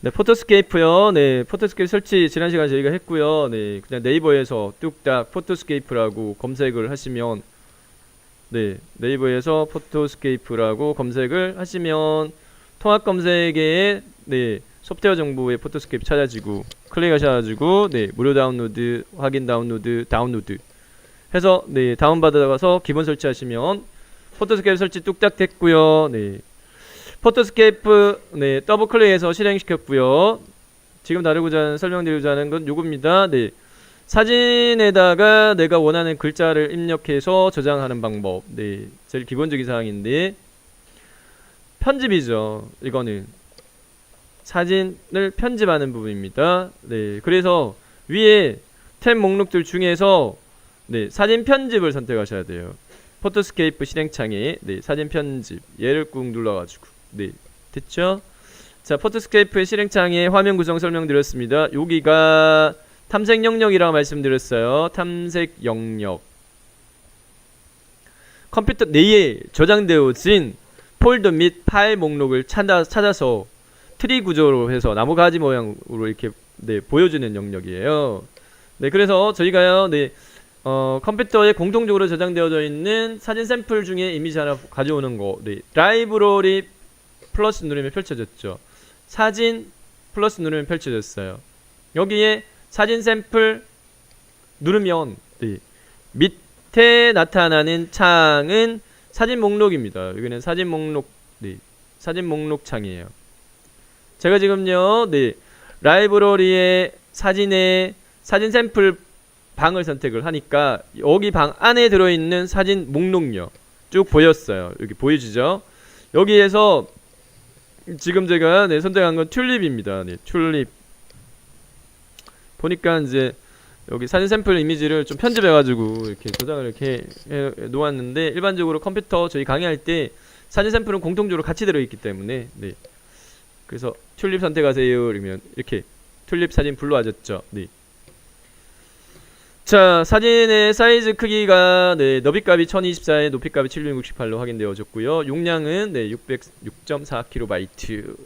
네, 포토스케이프요. 네, 포토스케이프 설치 지난 시간에 저희가 했고요. 네, 그냥 네이버에서 뚝딱 포토스케이프라고 검색을 하시면 네, 네이버에서 포토스케이프라고 검색을 하시면 통합 검색에 네, 소프트웨어 정보의 포토스케이프 찾아지고 클릭하셔가지고 네, 무료 다운로드, 확인 다운로드, 다운로드 해서 네, 다운받아가서 기본 설치하시면 포토스케이프 설치 뚝딱 됐고요. 네. 포토스케이프 네, 더블 클릭해서 실행시켰고요. 지금 다루고자 하는 설명드리고자 하는 건 요겁니다. 네. 사진에다가 내가 원하는 글자를 입력해서 저장하는 방법. 네. 제일 기본적인 사항인데 편집이죠. 이거는 사진을 편집하는 부분입니다. 네. 그래서 위에 탭 목록들 중에서 네, 사진 편집을 선택하셔야 돼요. 포토스케이프 실행창에 네, 사진 편집 얘를 꾹 눌러가지고 네 됐죠? 자 포토스케이프의 실행창에 화면 구성 설명드렸습니다. 여기가 탐색 영역이라고 말씀드렸어요. 탐색 영역 컴퓨터 내에 저장되어진 폴더 및 파일 목록을 찾아, 찾아서 트리 구조로 해서 나무 가지 모양으로 이렇게 네, 보여주는 영역이에요. 네 그래서 저희가요 네 어, 컴퓨터에 공통적으로 저장되어져 있는 사진 샘플 중에 이미지 하나 가져오는 거. 네. 라이브러리 플러스 누르면 펼쳐졌죠. 사진 플러스 누르면 펼쳐졌어요. 여기에 사진 샘플 누르면 네. 밑에 나타나는 창은 사진 목록입니다. 여기는 사진 목록 네. 사진 목록 창이에요. 제가 지금요. 네. 라이브러리의 사진에 사진 샘플 방을 선택을 하니까 여기 방 안에 들어있는 사진 목록요 쭉 보였어요 여기 보이시죠 여기에서 지금 제가 네, 선택한 건 튤립입니다 네, 튤립 보니까 이제 여기 사진 샘플 이미지를 좀 편집해 가지고 이렇게 저장을 이렇게 해 놓았는데 일반적으로 컴퓨터 저희 강의할 때 사진 샘플은 공통적으로 같이 들어있기 때문에 네. 그래서 튤립 선택하세요 그러면 이렇게 튤립 사진 불러와졌죠 네. 자 사진의 사이즈 크기가 네, 너비값이 1024에 높이값이 768로 확인되어졌고요. 용량은 네, 606.4KB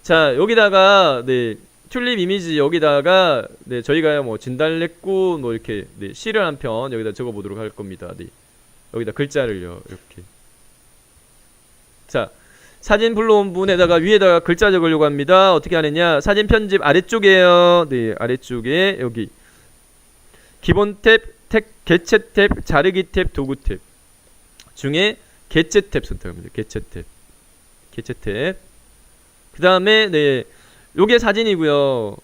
자 여기다가 네, 튤립 이미지 여기다가 네, 저희가 뭐 진달래꽃 뭐 이렇게 네, 시를 한 편 여기다 적어보도록 할 겁니다. 네, 여기다 글자를요 이렇게. 자 사진 불러온 분에다가 위에다가 글자 적으려고 합니다. 어떻게 하느냐? 사진 편집 아래쪽에요. 네 아래쪽에 여기 기본 탭, 탭, 개체 탭, 자르기 탭, 도구 탭 중에 개체 탭 선택합니다. 개체 탭, 개체 탭. 그 다음에 네, 요게 사진이고요.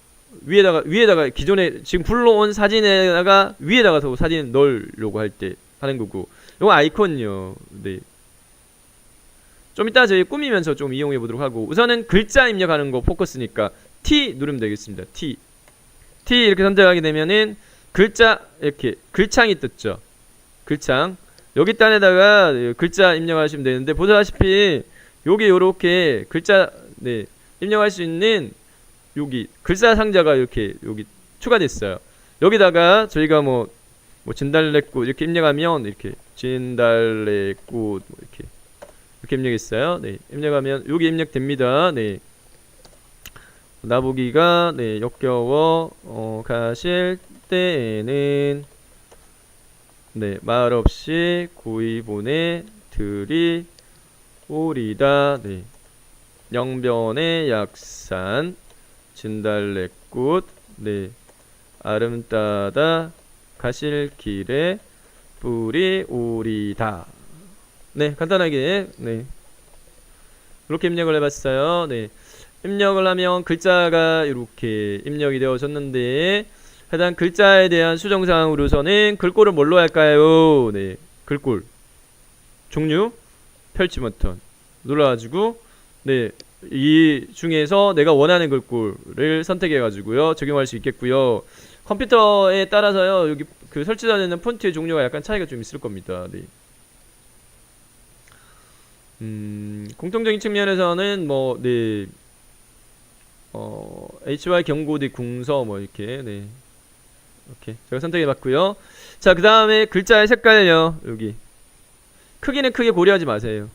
위에다가 위에다가 기존에 지금 불러온 사진에다가 위에다가 더 사진 넣으려고 할 때 하는 거고. 요거 아이콘요. 네. 좀 이따 저희 꾸미면서 좀 이용해 보도록 하고 우선은 글자 입력하는 거 포커스니까 T 누르면 되겠습니다. T. T 이렇게 선택하게 되면은 글자 이렇게 글창이 떴죠. 글창 여기 단에다가 글자 입력하시면 되는데 보다시피 여기 요렇게 글자 네 입력할 수 있는 여기 글자 상자가 이렇게 여기 추가됐어요. 여기다가 저희가 뭐, 뭐 진달래꽃 이렇게 입력하면 이렇게 진달래꽃 뭐 이렇게 이렇게 입력했어요. 네 입력하면 여기 입력됩니다. 네 나보기가 네 역겨워 어, 가실 때에는 네 말없이 고이 보내 들이 오리다 네. 영변의 약산 진달래꽃. 네. 아름다다 가실 길에 뿌리 오리다. 네 간단하게. 네. 이렇게 입력을 해 봤어요. 네. 입력을 하면 글자가 이렇게 입력이 되어졌는데 해당 글자에 대한 수정사항으로서는 글꼴을 뭘로 할까요? 네, 글꼴 종류 펼치 버튼 눌러가지고 네, 이 중에서 내가 원하는 글꼴을 선택해가지고요 적용할 수 있겠고요. 컴퓨터에 따라서요 여기 그 설치되는 폰트의 종류가 약간 차이가 좀 있을 겁니다. 네. 음, 공통적인 측면에서는 뭐, 네, 어, HY 경고대 궁서 뭐 이렇게 네 이렇게 제가 선택해봤고요. 자, 그 다음에 글자의 색깔요. 여기 크기는 크게 고려하지 마세요.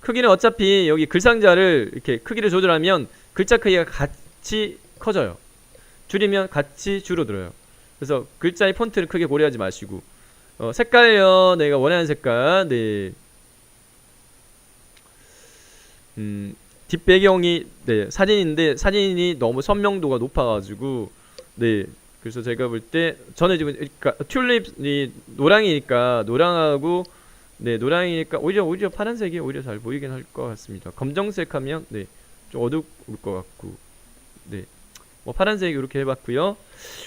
크기는 어차피 여기 글상자를 이렇게 크기를 조절하면 글자 크기가 같, 같이 커져요. 줄이면 같이 줄어들어요. 그래서 글자의 폰트를 크게 고려하지 마시고 어, 색깔요 내가 원하는 색깔 네 음, 뒷배경이 네 사진인데 사진이 너무 선명도가 높아가지고 네 그래서 제가 볼 때 저는 지금 그러니까 튤립이 노랑이니까 노랑하고 네 노랑이니까 오히려 오히려 파란색이 오히려 잘 보이긴 할 것 같습니다. 검정색 하면 네좀 어두울 것 같고 네 뭐 파란색 이렇게 해봤고요.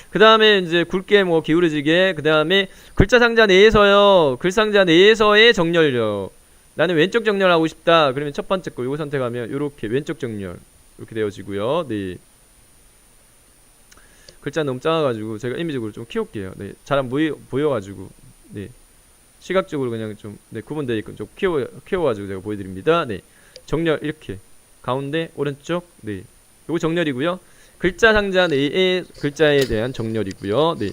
그 다음에 이제 굵게 뭐 기울어지게 그 다음에 글자 상자 내에서요 글 상자 내에서의 정렬요 나는 왼쪽 정렬하고 싶다 그러면 첫 번째 거 요거 선택하면 요렇게 왼쪽 정렬 이렇게 되어지고요 네 글자 너무 작아가지고 제가 이미지적으로 좀 키울게요. 네 잘안 보여 보여가지고 네. 시각적으로 그냥 좀 네, 구분되어 있고 좀 키워 키워가지고 제가 보여드립니다. 네. 정렬 이렇게. 가운데 오른쪽. 네. 요거 정렬이고요. 글자 상자 내의 글자에 대한 정렬이고요. 네.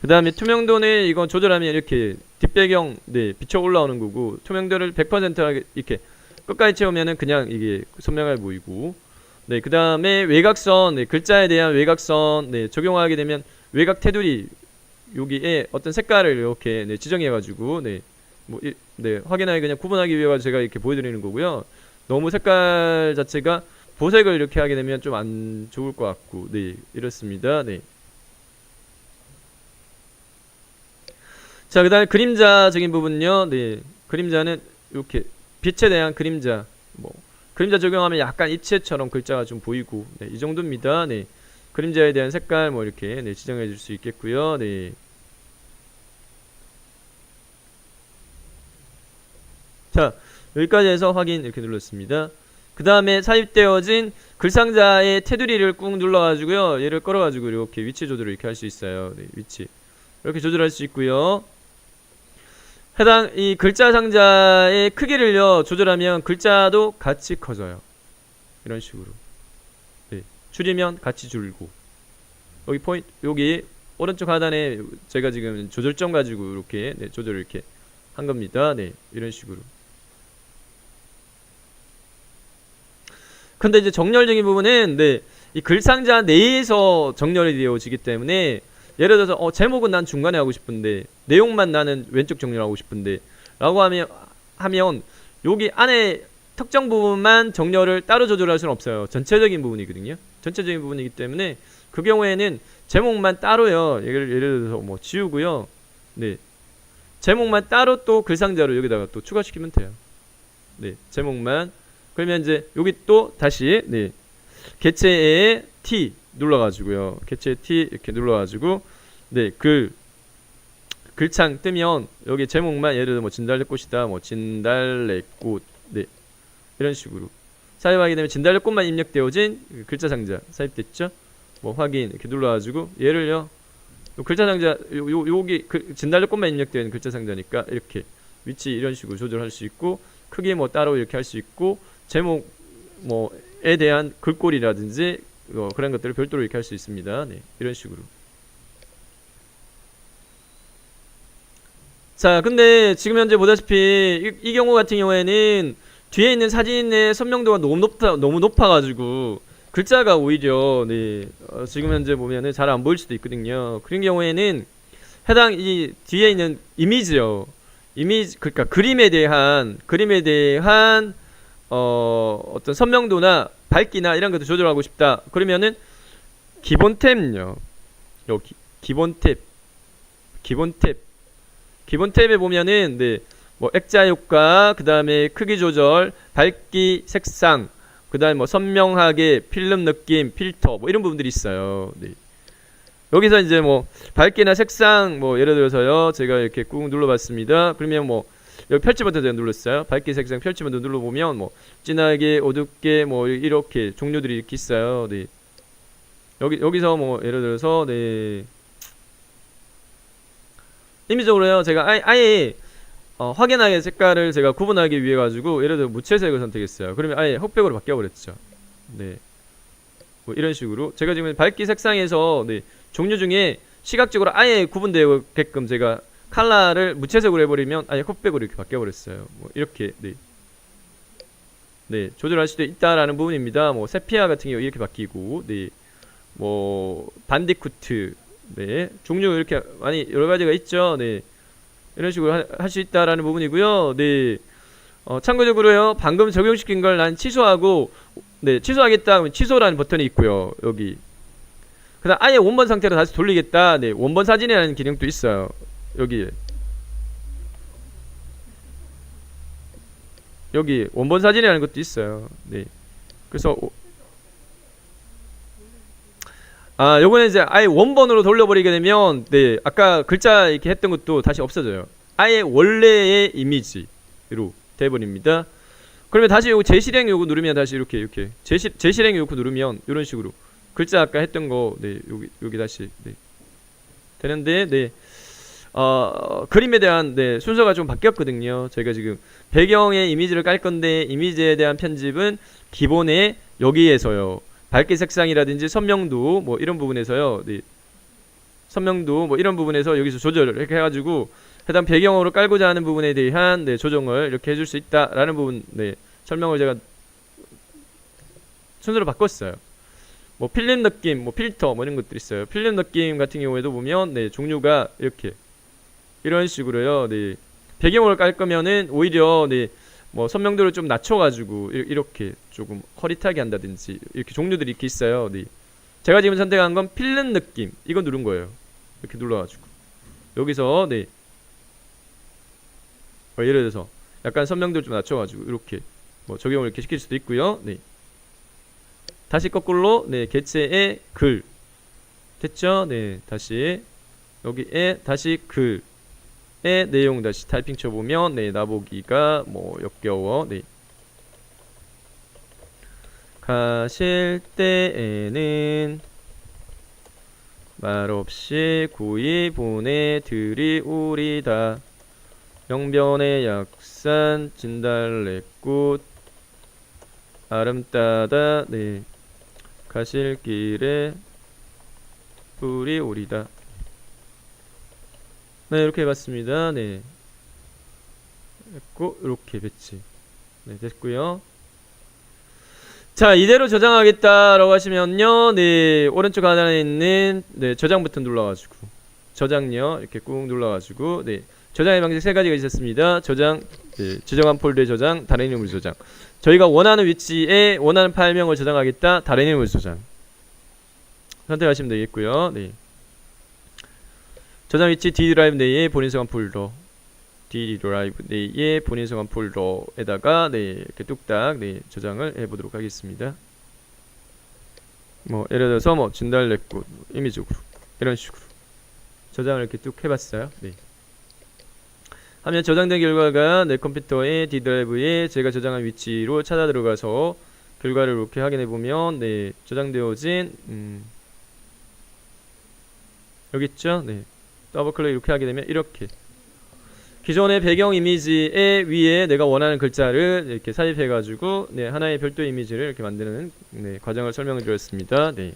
그 다음에 투명도는 이건 조절하면 이렇게 뒷배경 네 비쳐 올라오는 거고 투명도를 100% 이렇게 끝까지 채우면은 그냥 이게 선명해 보이고 네 그 다음에 외곽선 네, 글자에 대한 외곽선 네 적용하게 되면 외곽 테두리 여기에 어떤 색깔을 이렇게 네, 지정해 가지고 네 뭐, 이, 네, 확인하기 그냥 구분하기 위해 제가 이렇게 보여드리는 거고요. 너무 색깔 자체가 보색을 이렇게 하게 되면 좀 안 좋을 것 같고 네 이렇습니다 네. 자 그 다음에 그림자적인 부분요 네 그림자는 이렇게 빛에 대한 그림자 뭐 그림자 적용하면 약간 입체처럼 글자가 좀 보이고 네, 이 정도입니다 네 그림자에 대한 색깔 뭐 이렇게 네, 지정해 줄 수 있겠고요 네. 자 여기까지 해서 확인 이렇게 눌렀습니다 그 다음에 삽입되어진 글상자의 테두리를 꾹 눌러가지고요. 얘를 끌어가지고 이렇게 위치 조절을 이렇게 할 수 있어요. 네, 위치 이렇게 조절할 수 있고요. 해당 이 글자 상자의 크기를요 조절하면 글자도 같이 커져요. 이런 식으로. 네, 줄이면 같이 줄고. 여기 포인트 여기 오른쪽 하단에 제가 지금 조절점 가지고 이렇게 네, 조절을 이렇게 한 겁니다. 네, 이런 식으로. 근데 이제 정렬적인 부분은 네, 이 글상자 내에서 정렬이 되어지기 때문에 예를 들어서 어, 제목은 난 중간에 하고 싶은데 내용만 나는 왼쪽 정렬하고 싶은데 라고 하면 하면 여기 안에 특정 부분만 정렬을 따로 조절할 수는 없어요. 전체적인 부분이거든요. 전체적인 부분이기 때문에 그 경우에는 제목만 따로요. 예를, 예를 들어서 뭐 지우고요. 네. 제목만 따로 또 글상자로 여기다가 또 추가시키면 돼요. 네. 제목만 그러면 이제 여기 또 다시 네. 개체에 T 눌러가지고요. 개체 T 이렇게 눌러가지고 네 글 글창 뜨면 여기 제목만 예를 들어 뭐 진달래꽃이다, 뭐 진달래꽃 네 이런 식으로 삽입하게 되면 진달래꽃만 입력되어진 그 글자 상자 삽입됐죠? 뭐 확인 이렇게 눌러가지고 얘를요 요 글자 상자 요, 요 여기 그 진달래꽃만 입력되어 있는 글자 상자니까 이렇게 위치 이런 식으로 조절할 수 있고 크기 뭐 따로 이렇게 할 수 있고 제목 뭐에 대한 글꼴이라든지 어, 그런 것들을 별도로 이렇게 할 수 있습니다. 네, 이런 식으로. 자, 근데 지금 현재 보다시피 이, 이 경우 같은 경우에는 뒤에 있는 사진의 선명도가 너무 높아 너무 높아가지고 글자가 오히려 네 어, 지금 현재 보면은 잘 안 보일 수도 있거든요. 그런 경우에는 해당 이 뒤에 있는 이미지요. 이미지 그러니까 그림에 대한 그림에 대한 어, 어떤 선명도나 밝기나 이런 것도 조절하고 싶다. 그러면은 기본 탭요. 여기 기본 탭. 기본 탭. 기본 탭에 보면은 네. 뭐 액자 효과, 그 다음에 크기 조절, 밝기, 색상, 그 다음에 뭐 선명하게 필름 느낌, 필터 뭐 이런 부분들이 있어요. 네. 여기서 이제 뭐 밝기나 색상 뭐 예를 들어서요. 제가 이렇게 꾹 눌러 봤습니다. 그러면 뭐 여기 펼치 버튼 눌렀어요. 밝기 색상 펼치 버튼 눌러보면 뭐 진하게 어둡게 뭐 이렇게 종류들이 이렇게 있어요. 네. 여기 여기서 뭐 예를 들어서 네. 임의적으로요. 제가 아예, 아예 어, 확연하게 색깔을 제가 구분하기 위해 가지고 예를 들어 무채색을 선택했어요. 그러면 아예 흑백으로 바뀌어 버렸죠. 네. 뭐 이런 식으로 제가 지금 밝기 색상에서 네, 종류 중에 시각적으로 아예 구분되게끔 제가 칼라를 무채색으로 해버리면 아예 흑백으로 이렇게 바뀌어 버렸어요. 뭐 이렇게 네. 네, 조절할 수도 있다라는 부분입니다. 뭐 세피아 같은 경우 이렇게 바뀌고, 네, 뭐 반디쿠트, 네, 종류 이렇게 많이 여러 가지가 있죠. 네, 이런 식으로 할 수 있다라는 부분이고요. 네, 어, 참고적으로요, 방금 적용시킨 걸 난 취소하고, 네, 취소하겠다 하면 취소라는 버튼이 있고요. 여기. 그다음 아예 원본 상태로 다시 돌리겠다. 네, 원본 사진이라는 기능도 있어요. 여기. 여기 원본 사진이라는 것도 있어요. 네. 그래서 오- 아, 요거는 이제 아예 원본으로 돌려버리게 되면 네, 아까 글자 이렇게 했던 것도 다시 없어져요. 아예 원래의 이미지로 돼버립니다. 그러면 다시 요거 재실행 요거 누르면 다시 이렇게 이렇게 재실 재실행 요거 누르면 이런 식으로 글자 아까 했던 거 네, 여기 여기 다시 네. 되는데 네. 어, 그림에 대한 네, 순서가 좀 바뀌었거든요. 저희가 지금 배경의 이미지를 깔 건데 이미지에 대한 편집은 기본에 여기에서요. 밝기 색상이라든지 선명도 뭐 이런 부분에서요. 네. 선명도 뭐 이런 부분에서 여기서 조절을 이렇게 해가지고 해당 배경으로 깔고자 하는 부분에 대한 네, 조정을 이렇게 해줄 수 있다라는 부분 네, 설명을 제가 순서로 바꿨어요. 뭐 필름 느낌, 뭐 필터 뭐 이런 것들 있어요. 필름 느낌 같은 경우에도 보면 네, 종류가 이렇게 이런 식으로요. 네. 배경을 깔 거면은 오히려 네. 뭐 선명도를 좀 낮춰가지고 이- 이렇게 조금 허릿하게 한다든지 이렇게 종류들이 이렇게 있어요. 네. 제가 지금 선택한 건 필름 느낌 이거 누른 거예요. 이렇게 눌러가지고 여기서 네. 뭐 예를 들어서 약간 선명도를 좀 낮춰가지고 이렇게 뭐 적용을 이렇게 시킬 수도 있고요. 네. 다시 거꾸로 네 개체의 글 됐죠? 네 다시 여기에 다시 글 의 내용 다시 타이핑 쳐보면 네 나보기가 뭐 역겨워 네. 가실 때에는 말없이 구이 보내드리우리다. 영변의 약산 진달래꽃 아름다다 네. 가실 길에 뿌리 오리다 네 이렇게 해봤습니다. 네. 했고 이렇게 배치. 네 됐고요. 자 이대로 저장하겠다라고 하시면요. 네 오른쪽 하단에 있는 네 저장 버튼 눌러가지고 저장요. 이렇게 꾹 눌러가지고 네 저장의 방식 세 가지가 있었습니다. 저장 네, 지정한 폴더에 저장 다른 이름으로 저장. 저희가 원하는 위치에 원하는 파일명을 저장하겠다 다른 이름으로 저장. 선택하시면 되겠고요. 네 저장 위치 D 드라이브 내에 본인 소관 폴더 D 드라이브 내에 본인 소관 폴더에다가 네 이렇게 뚝딱 네 저장을 해보도록 하겠습니다. 뭐 예를 들어서 뭐 진달래꽃 뭐 이미지적으로 이런 식으로 저장을 이렇게 뚝 해봤어요. 네. 하면 저장된 결과가 내 컴퓨터의 D 드라이브에 제가 저장한 위치로 찾아 들어가서 결과를 이렇게 확인해 보면 네 저장되어진 음 여기 있죠. 네. 더블 클릭 이렇게 하게 되면 이렇게 기존의 배경 이미지의 위에 내가 원하는 글자를 이렇게 삽입해 가지고 네, 하나의 별도 이미지를 이렇게 만드는 네, 과정을 설명해 드렸습니다. 네.